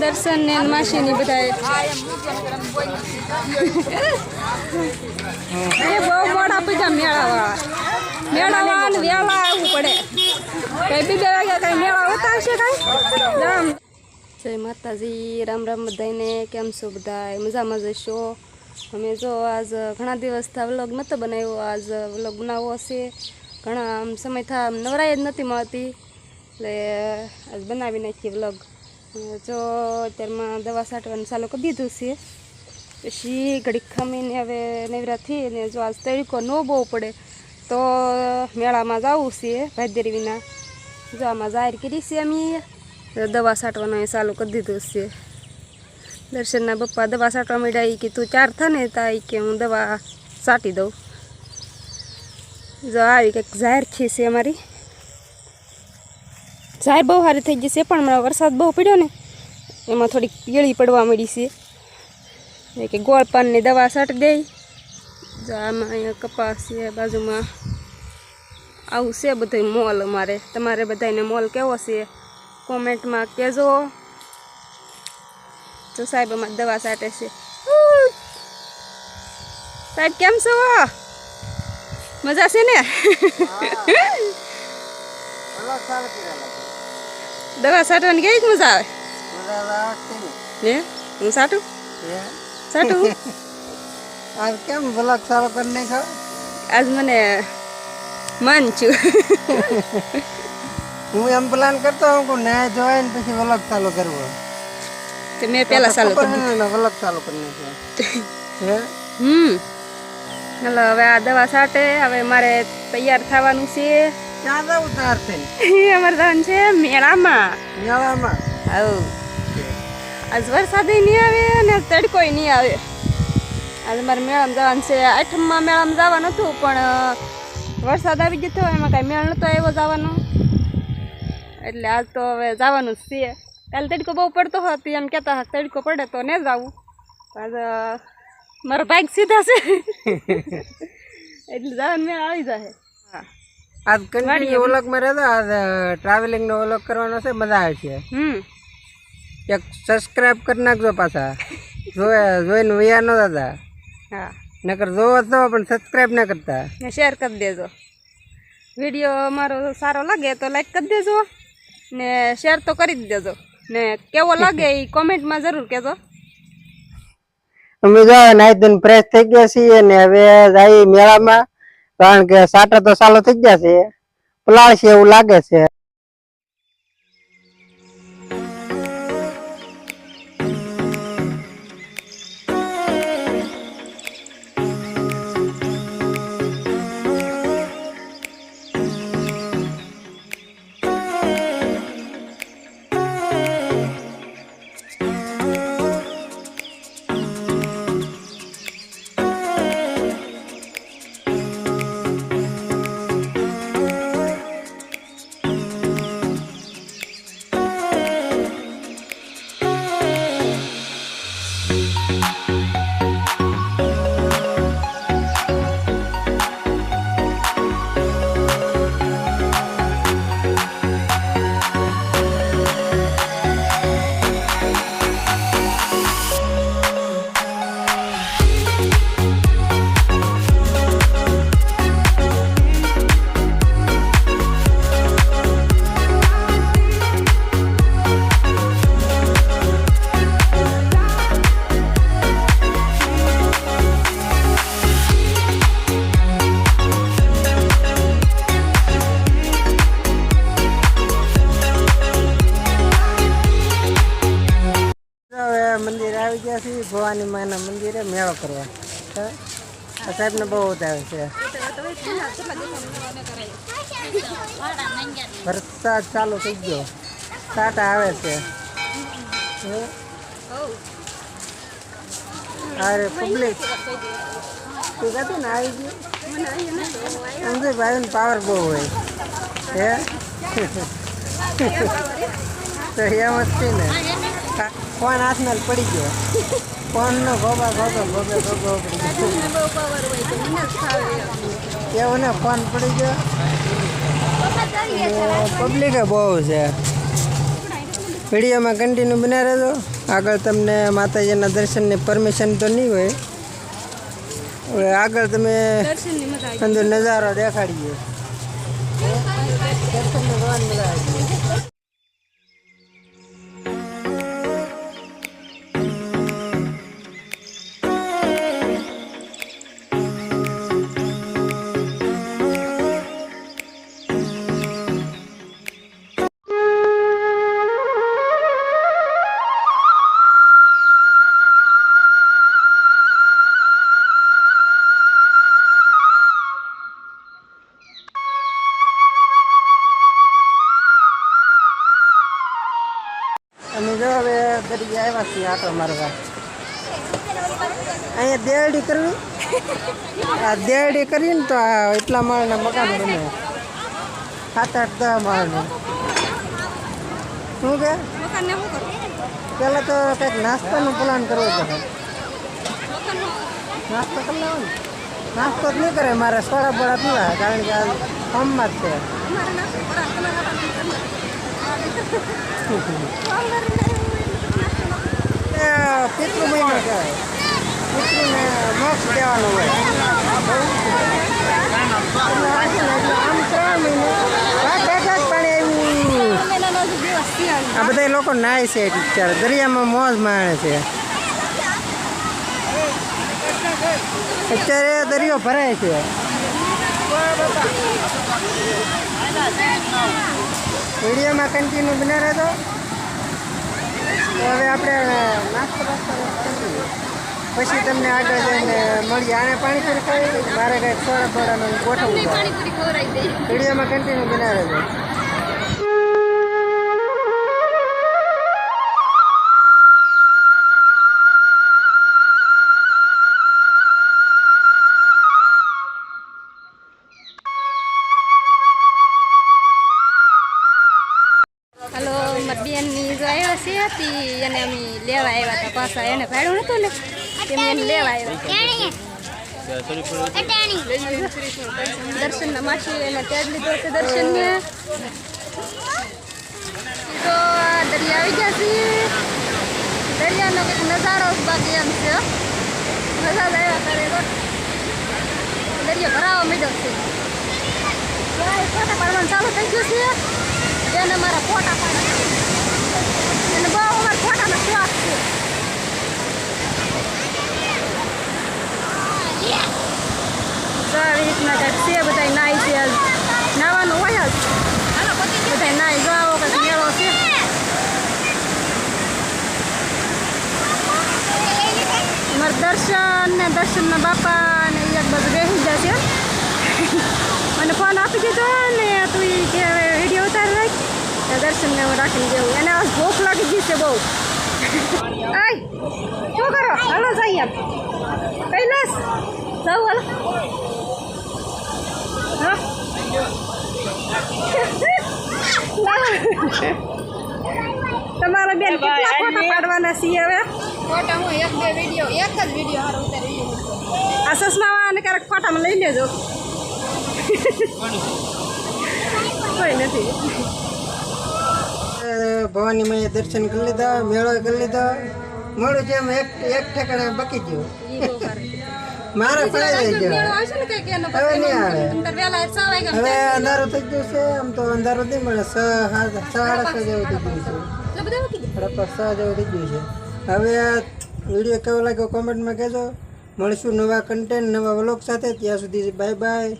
દર્શન ને માસી ની બધા એ બહુ મોડા પૈસા મેળા વાળા ને વેલા આવવું પડે. કઈ બીજા વાગ્યા કઈ મેળા હોતા હશે કઈ? રામ. જય માતાજી, રામ રામ બધાને કેમ છો બધા મજામાં જશો અમે જો આજ ઘણા દિવસથી વ્લોગ નહોતો બનાવ્યો. આજ વ્લોગ બનાવવો હશે. ઘણા આમ સમય થા નવરાય જ નથી મળતી. એટલે આજ બનાવી નાખીએ વ્લોગ. જો અત્યારમાં દવા છાંટવાનું ચાલુ કરી દીધું છે, પછી ઘડીક ખમીને હવે નેવરાથી ને જો આજ તડકો ન બહુ પડે, તો મેળામાં જવું છે ભાદ્યરી વિના. જો આમાં જાહેર કરી છે અમે દવા છાંટવાનું એ ચાલુ કરી દીધું છે. દર્શનના પપ્પા દવા છાંટવા માંડ્યા કે તું ચાર થા ને તા કે હું દવા છાંટી દઉં. જો આવી કંઈક જાહેર છે અમારી. જાહેર બહુ સારી થઈ જશે છે પણ હમણાં વરસાદ બહુ પડ્યો ને એમાં થોડીક પીળી પડવા મળી છે. એ કે ગોળ પાનની દવા છાંટી દે જો આમાં અહીંયા કપાસ છે બાજુમાં આવું છે બધું મોલ અમારે. તમારે બધાને મોલ કેવો છે કોમેન્ટમાં કહેજો. તો સાહેબ અમારે દવા છાંટે છે. સાહેબ કેમ છો? મજા છે ને? દવા છાંટવાની કેવી મજા આવે? હે? હું સાટું? સાટું આજ કેમ બ્લોગ સારો કરી નાખ્યો? આજ મને મન છું. હું એમ પ્લાન કરતો હું કે ના જોવાય ને પછી બ્લોગ ચાલુ કરવો તો મેં પેલા ચાલુ કરી બ્લોગ ચાલુ કરી નાખ્યો. હે? હમ. એટલે હવે આ દવા સાટે હવે મારે તૈયાર થવાનું છે. ક્યાં જવું તાર થઈને અમારે જવાનું છે મેળામાં. મેળામાં? હવ આજ વરસાદ નહીં આવે અને તડકોય નહીં આવે. આજે મારે મેળામાં જવાનું છે. આઠમમાં મેળામાં જવાનું હતું પણ વરસાદ આવી જતો એમાં કાંઈ મેળ નહોતો આવ્યો જવાનો. એટલે આજ તો હવે જવાનું જ છે. કાલે તડકો બહુ પડતો હતો એમ કહેતા હતા તડકો પડે તો ને જવું. આજ મારો બાઇક સીધા છે. એટલે જવાનું મેળ આવી જશે આજ કન્ટિન્યુ વ્લોગમાં રહેતો આજ ટ્રાવેલિંગ નો વ્લોગ કરવાનો છે મજા આવે છે. હમ. એક સબસ્ક્રાઇબ કરી નાખજો પાછા. જોવે જોઈને વૈયા ન દાદા હા. નકર જોવો તો પણ સબસ્ક્રાઇબ ના કરતા. ને શેર કરી દેજો. વીડિયો અમારો સારો લાગે તો લાઈક કરી દેજો. ને શેર તો કરી જ દેજો. ને કેવો લાગે એ કોમેન્ટમાં જરૂર કહેજો. અમે જો નાઈ દિન ફ્રેશ થઈ ગયા છીએ ને હવે જાય મેળામાં. કારણ કે સાટા તો સાલો થઈ ગયા છે. પલાળશે એવું લાગે છે. ભવાની માના મંદિરે મેળો કરવા. સાહેબને બહુ વધારે છે. વરસાદ ચાલુ થઈ ગયો. સાટા આવે છે? અરે પબ્લિક તું કહેતી ને, આવી ગયું? સમજે ભાઈ પાવર બહુ હોય. હે? તો એમ જ ને. ફોન હાથમાં પડી ગયો. ફોન નો ગોબા ગોબો ગોબે ગોબો કેવું ને ફોન પડી ગયો. પબ્લિકે બહુ છે. વિડીયોમાં કન્ટિન્યુ બના રહેજો. આગળ તમને માતાજીના દર્શનની પરમિશન તો નહીં હોય. હવે આગળ તમે અંદર નજારો દેખાડીએ. દરિયા આવ્યા છીએ આટો મારવા અહીંયા દેરડી કરવી? આ દેરડી કરીને તો આ એટલા માળના મકાન બને સાત આઠ દસ માળનું. શું કે? પહેલાં તો કંઈક નાસ્તાનો પ્લાન કરવો પડે નાસ્તો કરી લેવો ને નાસ્તો જ નહીં કરે મારે સોડા બોડા પીવા કારણ કે આ ફોર્મમાં જ છે અમારે નાસ્તો કરા તમારા એ પિતૃ મહિનો કહેવાય. પિતૃને મોક્ષ કહેવાનો હોય. આમ ત્રણ મહિને આ બધા લોકો નાય છે અત્યારે દરિયામાં મોજ માણે છે. અત્યારે દરિયો ભરાય છે. વિડીયોમાં કન્ટિન્યુ બના રહેતો હવે આપણે. પછી તમને આગળ જઈને મળી. આને પાણી પૂરી ખાવી મારે કંઈક સોડા બોડાનું ગોઠવવું છે. વિડીયોમાં કન્ટિન્યુ બનાવે મારી બેનની જો આવ્યા છે અને અમે લેવા આવ્યા હતા પાછા. એને ભાડું નતું ને? લેવા માસી એને ત્યાં જ લીધો છે દર્શન ને તો દરિયા આવી ગયા છીએ. દરિયાનો કંઈક નજારો બાકી એમ છે. મજા જ આવ્યા કરે દરિયો ભરાવો મીડો છે. ફોટા પાડવાનું ચાલુ થઈ ગયું છે. એને મારા ફોટા પાડવા. એને બહુ અમારા ફોટાનો શોખ છે. તો આવી રીતના કંઈક છે બધા નાઈ છે નાવાનું હોય જ બધા નાઈ જો આવો કંઈક મેળો છે અમારા દર્શન ને દર્શનના બાપા ને એક બધું બેસી જશે મને ફોન આપી દીધો ને તું કે વીડિયો ઉતાર રાખ દર્શનને હું રાખીને જેવું એને ભૂખ લાગી ગઈ છે બહુ શું કરો જાવ હાલો હા તમારા બેન કેટલા ફોટા પાડવાના છીએ હવે? ફોટા હું એક બે વીડિયો એક જ વીડિયો હારો ઉતારી આ સસમાવાને ક્યારેક ફોટામાં લઈ લેજો. કોઈ નથી. ભવાની મૈયા દર્શન કરી લીધા મેળો કરી લીધો. મોડું જેમ એક એક ઠેકાણે બકી ગયું. મારે પડાઈ મેળો ગયો. આવશે ને કંઈક એનો હવે નહીં આવે. છ હવે અંધારું થઈ ગયું છે આમ તો અંધારું નહીં મળે. છ સાડા છ જેવું થઈ ગયું છે. એટલે બધા સાડા છ જેવું થઈ ગયું છે. હવે આ વીડિયો કેવો લાગ્યો કોમેન્ટમાં કહેજો. મળીશું નવા કન્ટેન્ટ નવા વ્લોગ સાથે. ત્યાં સુધી બાય બાય